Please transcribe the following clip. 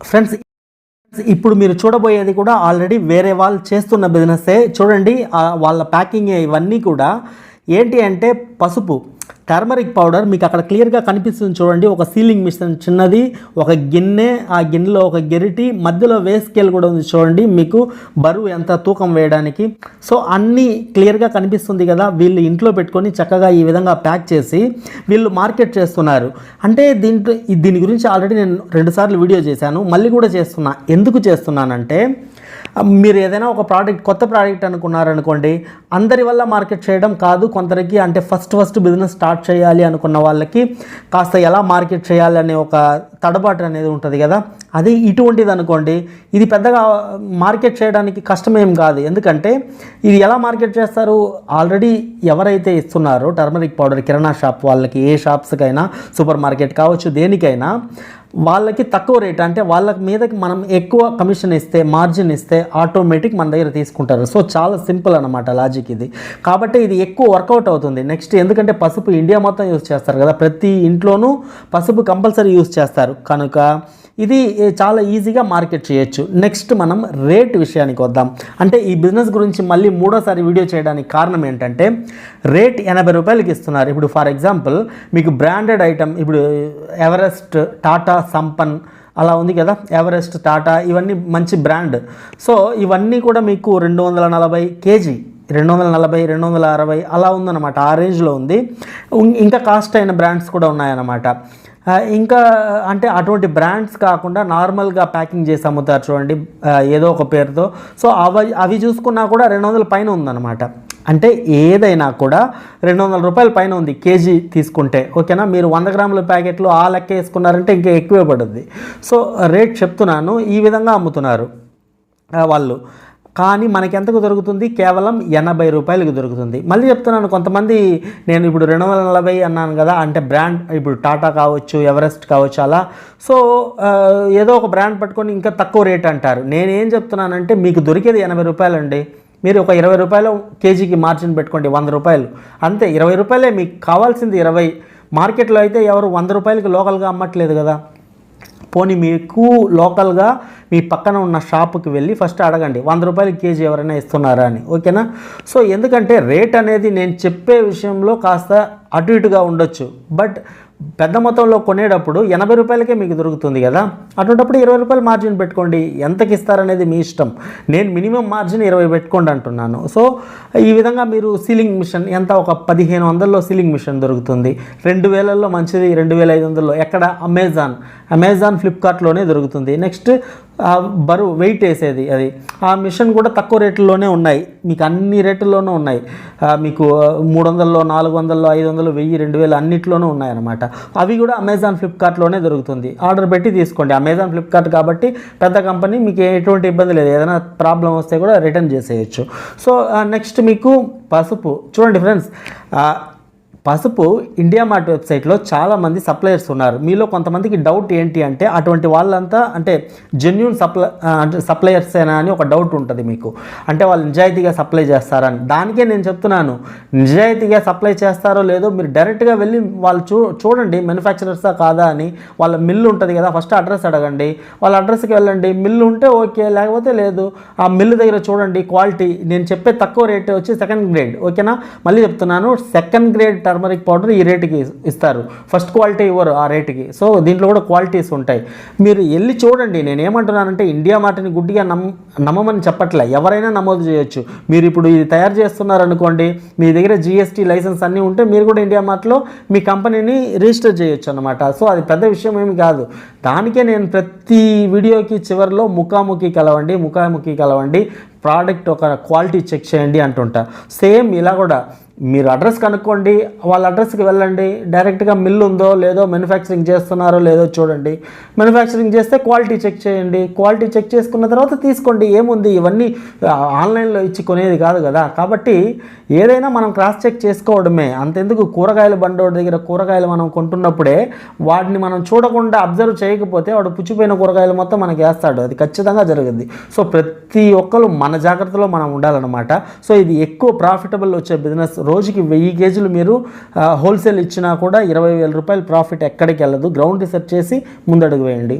Friends ఇప్పుడు మీరు చూడబోయేది కూడా ఆల్రెడీ వేరే వాళ్ళు చేస్తున్న బిజినెస్సే చూడండి వాళ్ళ ప్యాకింగ్ ఇవన్నీ కూడా ఏంటి అంటే పసుపు. టర్మరిక్ పౌడర్ మీకు అక్కడ క్లియర్గా కనిపిస్తుంది చూడండి. ఒక సీలింగ్ మిషన్ చిన్నది ఒక గిన్నె ఆ గిన్నెలో ఒక గెరిటి మధ్యలో వేస్కేల్ కూడా ఉంది చూడండి. మీకు బరువు ఎంత తూకం వేయడానికి. సో అన్నీ క్లియర్గా కనిపిస్తుంది కదా. వీళ్ళు ఇంట్లో పెట్టుకొని చక్కగా ఈ విధంగా ప్యాక్ చేసి వీళ్ళు మార్కెట్ చేస్తున్నారు. అంటే దీంట్లో దీని గురించి ఆల్రెడీ నేను రెండుసార్లు వీడియో చేశాను. మళ్ళీ కూడా చేస్తున్నా. ఎందుకు చేస్తున్నానంటే మీరు ఏదైనా ఒక ప్రోడక్ట్ కొత్త ప్రోడక్ట్ అనుకున్నారనుకోండి అందరి వల్ల మార్కెట్ చేయడం కాదు కొందరికి అంటే ఫస్ట్ ఫస్ట్ బిజినెస్ స్టార్ట్ చేయాలి అనుకున్న వాళ్ళకి కాస్త ఎలా మార్కెట్ చేయాలి అనే ఒక తడబాటు అనేది ఉంటుంది కదా. అది ఇటువంటిది అనుకోండి ఇది పెద్దగా మార్కెట్ చేయడానికి కష్టమేం కాదు. ఎందుకంటే ఇది ఎలా మార్కెట్ చేస్తారు? ఆల్రెడీ ఎవరైతే ఇస్తున్నారో టర్మరిక్ పౌడర్ కిరాణా షాప్ వాళ్ళకి ఏ షాప్స్కైనా సూపర్ మార్కెట్ కావచ్చు దేనికైనా వాళ్ళకి తక్కువ రేట్ అంటే వాళ్ళ మీదకి మనం ఎక్కువ కమిషన్ ఇస్తే మార్జిన్ ఇస్తే ఆటోమేటిక్ మన దగ్గర తీసుకుంటారు. సో చాలా సింపుల్ అనమాట లాజిక్ ఇది. కాబట్టి ఇది ఎక్కువ వర్కౌట్ అవుతుంది. నెక్స్ట్ ఎందుకంటే పసుపు ఇండియా మొత్తం యూస్ చేస్తారు కదా. ప్రతి ఇంట్లోనూ పసుపు కంపల్సరీ యూస్ చేస్తారు. కనుక ఇది చాలా ఈజీగా మార్కెట్ చేయొచ్చు. నెక్స్ట్ మనం రేట్ విషయానికి వద్దాం. అంటే ఈ బిజినెస్ గురించి మళ్ళీ మూడోసారి వీడియో చేయడానికి కారణం ఏంటంటే రేట్ ఎనభై రూపాయలకి ఇస్తున్నారు. ఇప్పుడు ఫర్ ఎగ్జాంపుల్ మీకు బ్రాండెడ్ ఐటమ్ ఇప్పుడు ఎవరెస్ట్ టాటా సంపన్ అలా ఉంది కదా? ఎవరెస్ట్ టాటా ఇవన్నీ మంచి బ్రాండ్ సో ఇవన్నీ కూడా మీకు రెండు వందల నలభై కేజీ రెండు వందల నలభై రెండు వందల అరవై అలా ఉందన్నమాట. ఆ రేంజ్లో ఉంది. ఇంకా కాస్ట్ అయిన బ్రాండ్స్ కూడా ఉన్నాయన్నమాట. ఇంకా అంటే అటువంటి బ్రాండ్స్ కాకుండా నార్మల్గా ప్యాకింగ్ చేసి అమ్ముతారు చూడండి. ఏదో ఒక పేరుతో. సో అవి అవి చూసుకున్నా కూడా రెండు వందల పైన ఉందన్నమాట. అంటే ఏదైనా కూడా రెండు వందల రూపాయల పైన ఉంది కేజీ తీసుకుంటే ఓకేనా? మీరు వంద గ్రాముల ప్యాకెట్లు ఆ లెక్క వేసుకున్నారంటే ఇంకా ఎక్కువే పడుద్ది. సో రేట్ చెప్తున్నాను ఈ విధంగా అమ్ముతున్నారు వాళ్ళు. కానీ మనకి ఎంతకు దొరుకుతుంది? కేవలం ఎనభై రూపాయలకు దొరుకుతుంది. మళ్ళీ చెప్తున్నాను కొంతమంది నేను ఇప్పుడు రెండు వందల నలభై అన్నాను కదా అంటే బ్రాండ్ ఇప్పుడు టాటా కావచ్చు ఎవరెస్ట్ కావచ్చు అలా. సో ఏదో ఒక బ్రాండ్ పట్టుకొని ఇంకా తక్కువ రేట్ అంటారు. నేనేం చెప్తున్నానంటే మీకు దొరికేది ఎనభై రూపాయలండి. మీరు ఒక ఇరవై రూపాయలు కేజీకి మార్జిన్ పెట్టుకోండి వంద రూపాయలు. అంతే ఇరవై రూపాయలే మీకు కావాల్సింది ఇరవై. మార్కెట్లో అయితే ఎవరు వంద రూపాయలకి లోకల్గా అమ్మట్లేదు కదా. పోనీ మీకు లోకల్గా మీ పక్కన ఉన్న షాపుకి వెళ్ళి ఫస్ట్ అడగండి వంద రూపాయలకి కేజీ ఎవరైనా ఇస్తున్నారా అని. ఓకేనా? సో ఎందుకంటే రేట్ అనేది నేను చెప్పే విషయంలో కాస్త అటు ఇటుగా ఉండొచ్చు. బట్ పెద్ద మొత్తంలో కొనేటప్పుడు ఎనభై రూపాయలకే మీకు దొరుకుతుంది కదా? అటువంటిప్పుడు ఇరవై రూపాయలు మార్జిన్ పెట్టుకోండి. ఎంతకి ఇస్తారనేది మీ ఇష్టం. నేను మినిమం మార్జిన్ ఇరవై పెట్టుకోండి అంటున్నాను. సో ఈ విధంగా మీరు సీలింగ్ మిషన్ ఎంత? ఒక పదిహేను వందల్లో సీలింగ్ మిషన్ దొరుకుతుంది. రెండు వేలల్లో మంచిది రెండు వేల ఐదు వందల్లో ఎక్కడ? అమెజాన్ అమెజాన్ ఫ్లిప్కార్ట్లోనే దొరుకుతుంది. నెక్స్ట్ బరువు వెయిట్ వేసేది అది. ఆ మిషన్ కూడా తక్కువ రేట్లలోనే ఉన్నాయి. మీకు అన్ని రేట్లలోనూ ఉన్నాయి. మీకు మూడు వందల్లో నాలుగు వందల్లో ఐదు వందలు వెయ్యి రెండు వేలు అన్నిట్లోనూ ఉన్నాయన్నమాట. అవి కూడా అమెజాన్ ఫ్లిప్కార్ట్లోనే దొరుకుతుంది. ఆర్డర్ పెట్టి తీసుకోండి. అమెజాన్ ఫ్లిప్కార్ట్ కాబట్టి పెద్ద కంపెనీ మీకు ఎటువంటి ఇబ్బంది లేదు. ఏదైనా ప్రాబ్లం వస్తే కూడా రిటర్న్ చేసేయచ్చు. సో నెక్స్ట్ మీకు పసుపు. చూడండి ఫ్రెండ్స్ పసుపు ఇండియా మార్ట్ వెబ్సైట్లో చాలామంది సప్లయర్స్ ఉన్నారు. మీలో కొంతమందికి డౌట్ ఏంటి అంటే అటువంటి వాళ్ళంతా అంటే జెన్యున్ సప్లై అంటే సప్లయర్సేనా అని ఒక డౌట్ ఉంటుంది మీకు. అంటే వాళ్ళు నిజాయితీగా సప్లై చేస్తారని. దానికే నేను చెప్తున్నాను. నిజాయితీగా సప్లై చేస్తారో లేదో మీరు డైరెక్ట్గా వెళ్ళి వాళ్ళు చూ చూడండి మ్యానుఫ్యాక్చరర్సా కాదా అని. వాళ్ళ మిల్లు ఉంటుంది కదా ఫస్ట్ అడ్రస్ అడగండి. వాళ్ళ అడ్రస్కి వెళ్ళండి. మిల్లు ఉంటే ఓకే లేకపోతే లేదు. ఆ మిల్లు దగ్గర చూడండి క్వాలిటీ నేను చెప్పే తక్కువ రేట్ వచ్చి సెకండ్ గ్రేడ్ ఓకేనా మళ్ళీ చెప్తున్నాను సెకండ్ గ్రేడ్ టర్మరిక్ పౌడర్ ఈ రేటుకి ఇస్తారు. ఫస్ట్ క్వాలిటీ ఇవ్వరు ఆ రేటుకి. సో దీంట్లో కూడా క్వాలిటీస్ ఉంటాయి. మీరు వెళ్ళి చూడండి నేను ఏమంటున్నానంటే ఇండియా మార్ట్ని గుడ్డిగా నమ్ నమ్మమని చెప్పట్లే. ఎవరైనా నమోదు చేయొచ్చు. మీరు ఇప్పుడు ఇది తయారు చేస్తున్నారనుకోండి మీ దగ్గర జిఎస్టీ లైసెన్స్ అన్నీ ఉంటే మీరు కూడా ఇండియా మార్ట్లో మీ కంపెనీని రిజిస్టర్ చేయొచ్చు అనమాట సో అది పెద్ద విషయం ఏమి కాదు. దానికే నేను ప్రతి వీడియోకి చివరిలో ముఖాముఖి కలవండి ముఖాముఖి కలవండి. ప్రోడక్ట్ ఒక క్వాలిటీ చెక్ చేయండి అంటుంటా. సేమ్ ఇలా కూడా. మీరు అడ్రస్ కనుక్కోండి వాళ్ళ అడ్రస్కి వెళ్ళండి. డైరెక్ట్గా మిల్లు ఉందో లేదో మ్యానుఫ్యాక్చరింగ్ చేస్తున్నారో లేదో చూడండి. మ్యానుఫ్యాక్చరింగ్ చేస్తే క్వాలిటీ చెక్ చేయండి. క్వాలిటీ చెక్ చేసుకున్న తర్వాత తీసుకోండి. ఏముంది? ఇవన్నీ ఆన్లైన్లో ఇచ్చి కొనేది కాదు కదా. కాబట్టి ఏదైనా మనం క్రాస్ చెక్ చేసుకోవడమే. అంతెందుకు? కూరగాయల బండోడి దగ్గర కూరగాయలు మనం కొంటున్నప్పుడే వాటిని మనం చూడకుండా అబ్జర్వ్ చేయకపోతే వాడు పుచ్చిపోయిన కూరగాయలు మొత్తం మనకి వేస్తాడు. అది ఖచ్చితంగా జరుగుద్ది. సో ప్రతి ఒక్కరు మన జాగ్రత్తలో మనం ఉండాలన్నమాట. సో ఇది ఎక్కువ ప్రాఫిటబుల్ వచ్చే బిజినెస్ రోజుకి వెయ్యి కేజీలు మీరు హోల్సేల్ ఇచ్చినా కూడా ఇరవై వేల రూపాయలు ప్రాఫిట్ ఎక్కడికి వెళ్ళదు. గ్రౌండ్ రీసెర్చ్ చేసి ముందడుగు వేయండి.